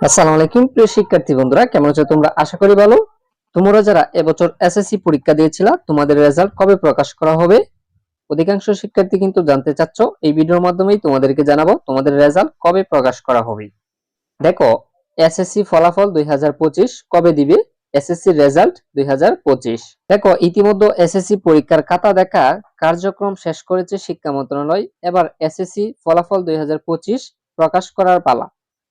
আসসালামু আলাইকুম, প্রিয় শিক্ষার্থী বন্ধুরা, কেমন আছো তোমরা? আশা করি ভালো। তোমরা যারা এবছর এসএসসি পরীক্ষা দিয়েছিলা, তোমাদের রেজাল্ট কবে প্রকাশ করা হবে? অধিকাংশ শিক্ষার্থী কিন্তু জানতে চাচ্ছ, এই ভিডিওর মাধ্যমেই তোমাদেরকে জানাব তোমাদের রেজাল্ট কবে প্রকাশ করা হবে। দেখো এসএসসি ফলাফল দুই কবে দিবে? এসএসসি রেজাল্ট দুই দেখো, ইতিমধ্যে এসএসসি পরীক্ষার খাতা দেখা কার্যক্রম শেষ করেছে শিক্ষা মন্ত্রণালয়। এবার এসএসসি ফলাফল দুই হাজার পঁচিশ প্রকাশ করার পালা।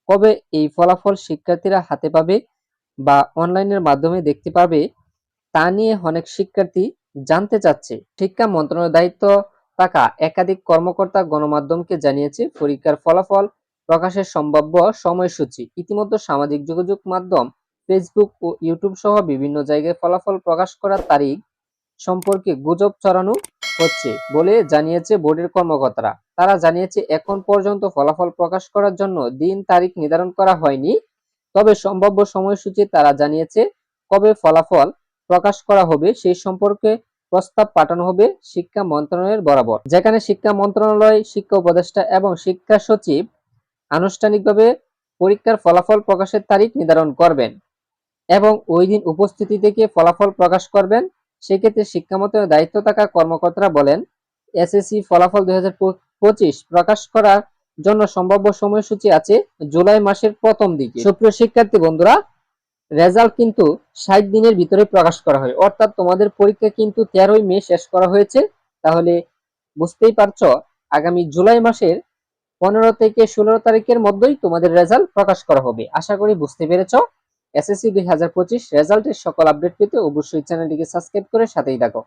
কবে এই ফলাফল শিক্ষার্থীরা হাতে পাবে বা অনলাইনের মাধ্যমে দেখতে পাবে, তা নিয়ে অনেক শিক্ষার্থী জানতে চাচ্ছে। শিক্ষা মন্ত্রণালয়ের দায়িত্ব থাকা একাধিক কর্মকর্তা গণমাধ্যমকে জানিয়েছে, পরীক্ষার ফলাফল প্রকাশের সম্ভাব্য সময়সূচি। ইতিমধ্যে সামাজিক যোগাযোগ মাধ্যম ফেসবুক ও ইউটিউব সহ বিভিন্ন জায়গায় ফলাফল প্রকাশ করার তারিখ সম্পর্কে গুজব ছড়ানো হচ্ছে বলে জানিয়েছে বোর্ডের কর্মকর্তারা। তারা জানিয়েছে, এখন পর্যন্ত ফলাফল প্রকাশ করার জন্য দিন তারিখ নির্ধারণ করা হয়নি, তবে সম্ভাব্য সময়সূচি তারা জানিয়েছে কবে ফলাফল প্রকাশ করা হবে সেই সম্পর্কে প্রস্তাব পাঠানো হবে শিক্ষা মন্ত্রণালয়ের বরাবর। যেখানে শিক্ষা মন্ত্রণালয়, শিক্ষা উপদেষ্টা এবং শিক্ষা সচিব আনুষ্ঠানিকভাবে পরীক্ষার ফলাফল প্রকাশের তারিখ নির্ধারণ করবেন এবং ওই দিন উপস্থিতি থেকে ফলাফল প্রকাশ করবেন। সেক্ষেত্রে শিক্ষা মন্ত্রণালয়ের দায়িত্ব থাকা কর্মকর্তারা বলেন, এসএসসি ফলাফল দুই প্রকাশ করার জন্য সম্ভাব্য সময়সূচি আছে জুলাই মাসের প্রথম দিকে। সুপ্রিয় শিক্ষার্থী বন্ধুরা, রেজাল্ট কিন্তু ষাট দিনের ভিতরে প্রকাশ করা হয়। অর্থাৎ তোমাদের পরীক্ষা কিন্তু তেরোই মে শেষ করা হয়েছে। তাহলে বুঝতেই পারছ, আগামী জুলাই মাসের পনেরো থেকে ষোলো তারিখের মধ্যেই তোমাদের রেজাল্ট প্রকাশ করা হবে। আশা করি বুঝতে পেরেছ। এসএসসি দুই হাজার পঁচিশ রেজাল্টের সকল আপডেট পেতে অবশ্যই চ্যানেলটিকে সাবস্ক্রাইব করে সাথেই থাকো।